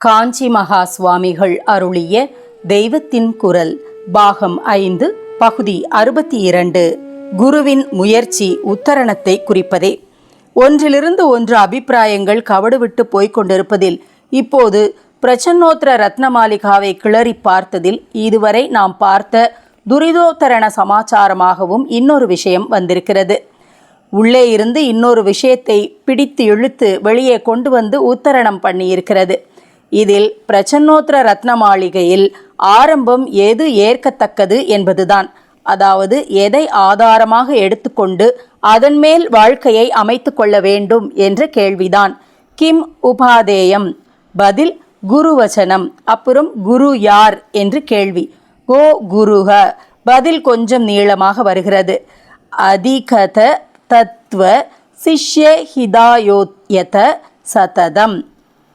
காஞ்சி மகா சுவாமிகள் அருளிய தெய்வத்தின் குரல் பாகம் ஐந்து பகுதி அறுபத்தி இரண்டு குருவின் முயற்சி உத்தரணத்தை குறிப்பதே. ஒன்றிலிருந்து ஒன்று அபிப்பிராயங்கள் கவடுவிட்டு போய்க் கொண்டிருப்பதில் இப்போது பிரச்சன்னோத்திர ரத்னமாலிகாவை கிளறி பார்த்ததில் இதுவரை நாம் பார்த்த துரிதோத்தரண சமாச்சாரமாகவும் இன்னொரு விஷயம் வந்திருக்கிறது. உள்ளே இருந்து இன்னொரு விஷயத்தை பிடித்து இழுத்து வெளியே கொண்டு வந்து உத்தரணம் பண்ணியிருக்கிறது. இதில் பிரச்சன்னோத்திர ரத்ன மாளிகையில் ஆரம்பம் எது ஏற்கத்தக்கது என்பதுதான். அதாவது எதை ஆதாரமாக எடுத்துக்கொண்டு அதன் மேல் வாழ்க்கையை அமைத்து கொள்ள வேண்டும் என்ற கேள்விதான். கிம் உபாதேயம். பதில் குருவச்சனம் அப்புறம் குரு யார் என்று கேள்வி. கோ குருக. பதில் கொஞ்சம் நீளமாக வருகிறது. அதிகத தத்துவ சிஷ்ய ஹிதாயோத்யத சததம்.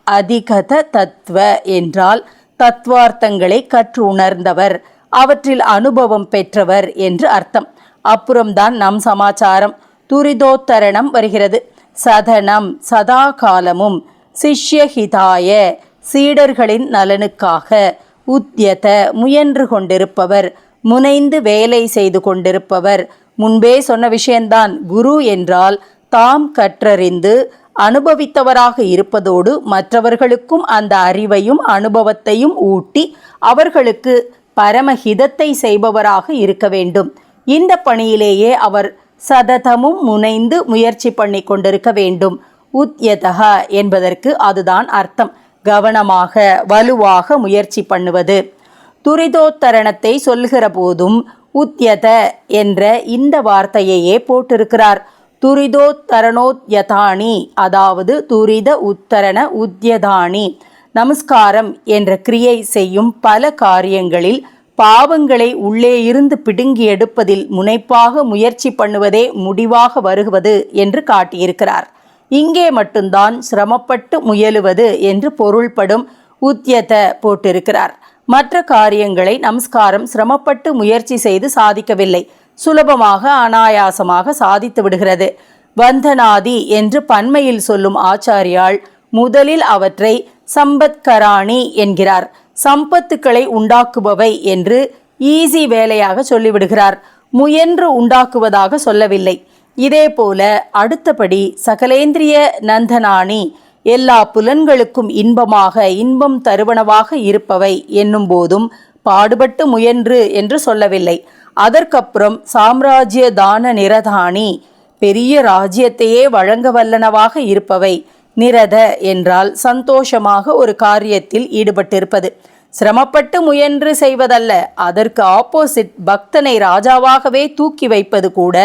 அதிகத தத்துவ என்றால் தத்துவார்த்தங்களை கற்று உணர்ந்தவர் அவற்றில் அனுபவம் பெற்றவர் என்று அர்த்தம். அப்புறம்தான் நம் சமாச்சாரம் துரிதோத்தரணம் வருகிறது. சதனம் சதா காலமும் சிஷ்யஹிதாய சீடர்களின் நலனுக்காக உத்தியத முயன்று கொண்டிருப்பவர் முனைந்து வேலை செய்து கொண்டிருப்பவர். முன்பே சொன்ன விஷயந்தான் குரு என்றால் தாம் கற்றறிந்து அனுபவித்தவராக இருப்பதோடு மற்றவர்களுக்கும் அந்த அறிவையும் அனுபவத்தையும் ஊட்டி அவர்களுக்கு பரமஹிதத்தை செய்பவராக இருக்க வேண்டும். இந்த பணியிலேயே அவர் சததமும் முனைந்து முயற்சி பண்ணி கொண்டிருக்க வேண்டும். உத்யதக என்பதற்கு அதுதான் அர்த்தம். கவனமாக வலுவாக முயற்சி பண்ணுவது. துரிதோத்தரணத்தை சொல்கிற போதும் உத்யத என்ற இந்த வார்த்தையையே போட்டிருக்கிறார். துரிதோத்தரணோத்யதானி அதாவது துரித உத்தரண உத்யதானி. நமஸ்காரம் என்ற கிரியை செய்யும் பல காரியங்களில் பாவங்களை உள்ளே இருந்து பிடுங்கி எடுப்பதில் முனைப்பாக முயற்சி பண்ணுவதே முடிவாக வருவது என்று காட்டியிருக்கிறார். இங்கே மட்டும்தான் சிரமப்பட்டு முயலுவது என்று பொருள்படும் உத்தியத போட்டிருக்கிறார். மற்ற காரியங்களை நமஸ்காரம் சிரமப்பட்டு முயற்சி செய்து சாதிக்கவில்லை. சுலபமாக அனாயாசமாக சாதித்து விடுகிறது. வந்தனாதி என்று பன்மையில் சொல்லும் ஆச்சாரியால் முதலில் அவற்றை சம்பத்கராணி என்கிறார். சம்பத்துக்களை உண்டாக்குபவை என்று ஈஸி வேலையாக சொல்லிவிடுகிறார். முயன்று உண்டாக்குவதாக சொல்லவில்லை. இதேபோல அடுத்தபடி சகலேந்திரிய நந்தனாணி எல்லா புலன்களுக்கும் இன்பமாக இன்பம் தருவனவாக இருப்பவை என்னும் போதும் பாடுபட்டு முயன்று என்று சொல்லவில்லை. அதற்கப்புறம் சாம்ராஜ்ய தான நிரதானி பெரிய ராஜ்யத்தையே வழங்க வல்லனவாக இருப்பவை. நிரத என்றால் சந்தோஷமாக ஒரு காரியத்தில் ஈடுபட்டிருப்பது. சிரமப்பட்டு முயன்று செய்வதல்ல. அதற்கு ஆப்போசிட் பக்தனை ராஜாவாகவே தூக்கி வைப்பது கூட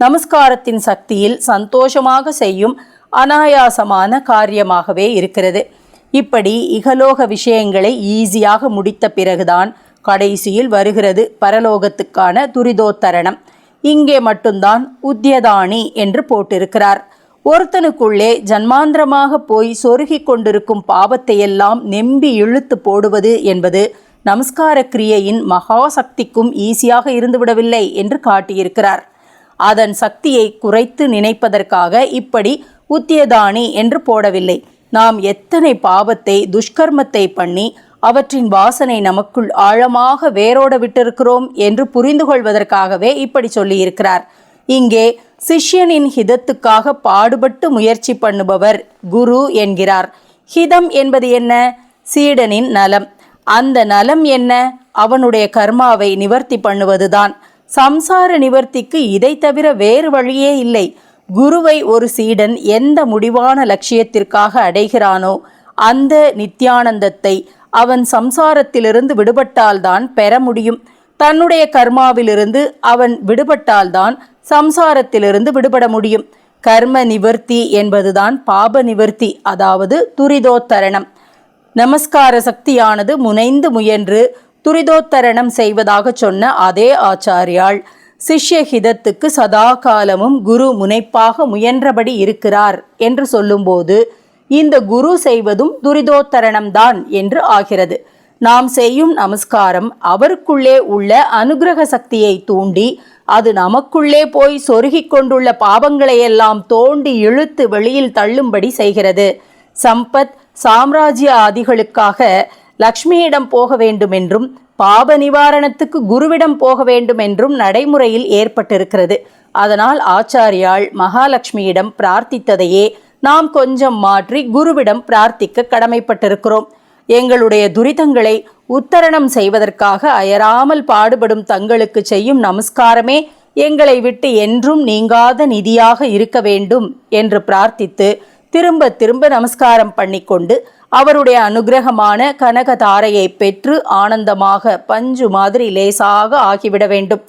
நமஸ்காரத்தின் சக்தியில் சந்தோஷமாக செய்யும் அனாயாசமான காரியமாகவே இருக்கிறது. இப்படி இகலோக விஷயங்களை ஈஸியாக முடித்த பிறகுதான் கடைசியில் வருகிறது பரலோகத்துக்கான துரிதோத்தரணம். இங்கே மட்டும்தான் உத்தியதானி என்று போட்டிருக்கிறார். ஒருத்தனுக்குள்ளே ஜன்மாந்திரமாக போய் சொருகி கொண்டிருக்கும் பாவத்தையெல்லாம் நெம்பி இழுத்து போடுவது என்பது நமஸ்கார கிரியையின் மகாசக்திக்கும் ஈஸியாக இருந்துவிடவில்லை என்று காட்டியிருக்கிறார். அதன் சக்தியை குறைத்து நினைப்பதற்காக இப்படி உத்தியதானி என்று போடவில்லை. நாம் எத்தனை பாவத்தை துஷ்கர்மத்தை பண்ணி அவற்றின் வாசனை நமக்குள் ஆழமாக வேரோட விட்டிருக்கிறோம் என்று புரிந்து கொள்வதற்காகவே இப்படி சொல்லியிருக்கிறார். இங்கே சிஷ்யனின் ஹிதத்துக்காக பாடுபட்டு முயற்சி பண்ணுபவர் குரு என்கிறார். ஹிதம் என்பது என்ன? சீடனின் நலம். அந்த நலம் என்ன? அவனுடைய கர்மாவை நிவர்த்தி பண்ணுவதுதான். சம்சார நிவர்த்திக்கு இதை தவிர வேறு வழியே இல்லை. குருவை ஒரு சீடன் எந்த முடிவான லட்சியத்திற்காக அடைகிறானோ அந்த நித்யானந்தத்தை அவன் சம்சாரத்திலிருந்து விடுபட்டால்தான் பெற முடியும். தன்னுடைய கர்மாவிலிருந்து அவன் விடுபட்டால்தான் சம்சாரத்திலிருந்து விடுபட முடியும். கர்ம நிவர்த்தி என்பதுதான் பாப நிவர்த்தி அதாவது துரிதோத்தரணம். நமஸ்கார சக்தியானது முனைந்து முயன்று துரிதோத்தரணம் செய்வதாக சொன்ன அதே ஆச்சாரியாள் சிஷ்ய ஹிதத்துக்கு சதா காலமும் குரு முனைப்பாக முயன்றபடி இருக்கிறார் என்று சொல்லும்போது இந்த குரு செய்வதும் துரிதோத்தரணம்தான் என்று ஆகிறது. நாம் செய்யும் நமஸ்காரம் அவருக்குள்ளே உள்ள அனுகிரக சக்தியை தூண்டி அது நமக்குள்ளே போய் சொருகிக் கொண்டுள்ள பாவங்களையெல்லாம் தோண்டி இழுத்து வெளியில் தள்ளும்படி செய்கிறது. சம்பத் சாம்ராஜ்ய ஆதிகளுக்காக லக்ஷ்மியிடம் போக வேண்டும் என்றும் பாப நிவாரணத்துக்கு குருவிடம் போக வேண்டும் என்றும் நடைமுறையில் ஏற்பட்டிருக்கிறது. அதனால் ஆச்சாரியால் மகாலட்சுமியிடம் பிரார்த்தித்ததையே நாம் கொஞ்சம் மாற்றி குருவிடம் பிரார்த்திக்க கடமைப்பட்டிருக்கிறோம். எங்களுடைய துரிதங்களை உத்தரணம் செய்வதற்காக அயராமல் பாடுபடும் தங்களுக்கு செய்யும் நமஸ்காரமே எங்களை விட்டு என்றும் நீங்காத நிதியாக இருக்க வேண்டும் என்று பிரார்த்தித்து திரும்ப திரும்ப நமஸ்காரம் பண்ணிக்கொண்டு அவருடைய அனுகிரகமான கனகதாரையை பெற்று ஆனந்தமாக பஞ்சு மாதிரி லேசாக ஆகிவிட வேண்டும்.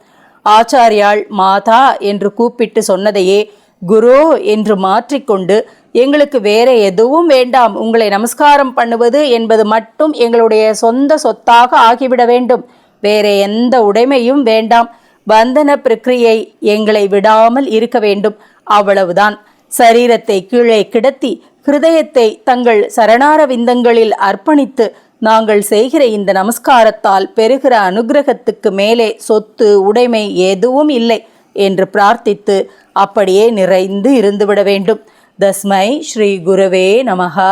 ஆச்சாரியாள் மாதா என்று கூப்பிட்டு சொன்னதையே குரு என்று மாற்றிக்கொண்டு எங்களுக்கு வேற எதுவும் வேண்டாம். உங்களை நமஸ்காரம் பண்ணுவது என்பது மட்டும் எங்களுடைய சொந்த சொத்தாக ஆகிவிட வேண்டும். வேற எந்த உடைமையும் வேண்டாம். பந்தன பிரக்கிரியை எங்களை விடாமல் இருக்க வேண்டும். அவ்வளவுதான். சரீரத்தை கீழே கிடத்தி ஹிருதயத்தை தங்கள் சரணார விந்தங்களில் அர்ப்பணித்து நாங்கள் செய்கிற இந்த நமஸ்காரத்தால் பெறுகிற அனுகிரகத்துக்கு மேலே சொத்து உடைமை எதுவும் இல்லை. என்று பிரார்த்தித்து அப்படியே நிறைந்து இருந்துவிட வேண்டும். தஸ்மை ஸ்ரீ குருவே நமகா